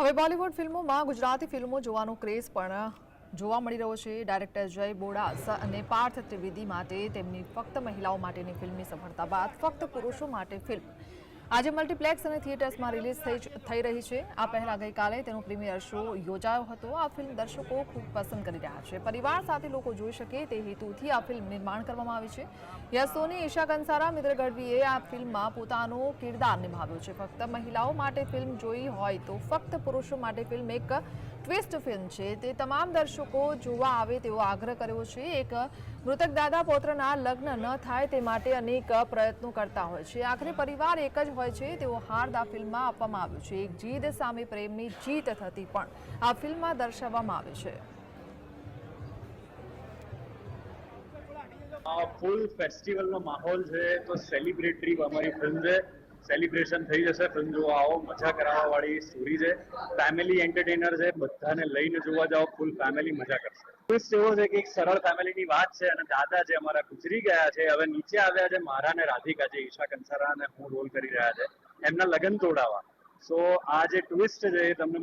હવે બોલિવૂડ ફિલ્મોમાં ગુજરાતી ફિલ્મો જોવાનો ક્રેઝ પણ જોવા મળી રહ્યો છે. ડાયરેક્ટર જય બોડાસ અને પાર્થ ત્રિવેદી માટે તેમની ફક્ત મહિલાઓ માટેની ફિલ્મની સફળતા બાદ ફક્ત પુરુષો માટે ફિલ્મ આજે મલ્ટીપ્લેક્સ અને થિયેટર્સમાં રિલીઝ થઈ થઈ રહી છે. આ પહેલા ગઈકાલે તેનો પ્રીમિયર શો યોજાયો હતો. આ ફિલ્મ દર્શકો ખૂબ પસંદ કરી રહ્યા છે. પરિવાર સાથે લોકો જોઈ શકે તે હેતુથી આ ફિલ્મ નિર્માણ કરવામાં આવી છે. યસોની સોની ઈશા કંસારા, મિત્ર ગઢવીએ આ ફિલ્મમાં પોતાનો કિરદાર નિભાવ્યો છે. ફક્ત મહિલાઓ માટે ફિલ્મ જોઈ હોય તો ફક્ત પુરુષો માટે ફિલ્મ એક ટ્વિસ્ટ ફિલ્મ છે. તે તમામ દર્શકો જોવા આવે તેવો આગ્રહ કર્યો છે. એક મૃતક દાદા પૌત્રના લગ્ન ન થાય તે માટે અનેક પ્રયત્નો કરતા હોય છે. આખરે પરિવાર એક જ હોય છે. તેવો હાર્દ આ ફિલ્મમાં આપવામાં આવ્યો છે. એક જીદ સામે પ્રેમની જીત થતી પણ આ ફિલ્મમાં દર્શાવવામાં આવે છે. ફૂલ ફેસ્ટિવલનો માહોલ છે. તો સેલિબ્રેટરી અમારી ફિલ્મ છે. સેલિબ્રેશન થઈ જશે, ફિલ્મ જોવા આવો, મજા કરાવવા વાળી સ્ટોરી છે. ફેમિલી એન્ટરટેનર છે, બધાને લઈને જોવા જાઓ ફૂલ ફેમિલી મજા કરશે. ટ્વિસ્ટ એવો છે કે એક સરળ ફેમિલીની વાત છે અને દાદા જે અમારા ગુજરી ગયા છે, હવે નીચે આવ્યા છે, મારા ને રાધિકા જે ઈશા કંસારા અને હું રોલ કરી રહ્યા છે, એમના લગ્ન તોડાવા સો આ જે ટ્વિસ્ટ છે એ તમને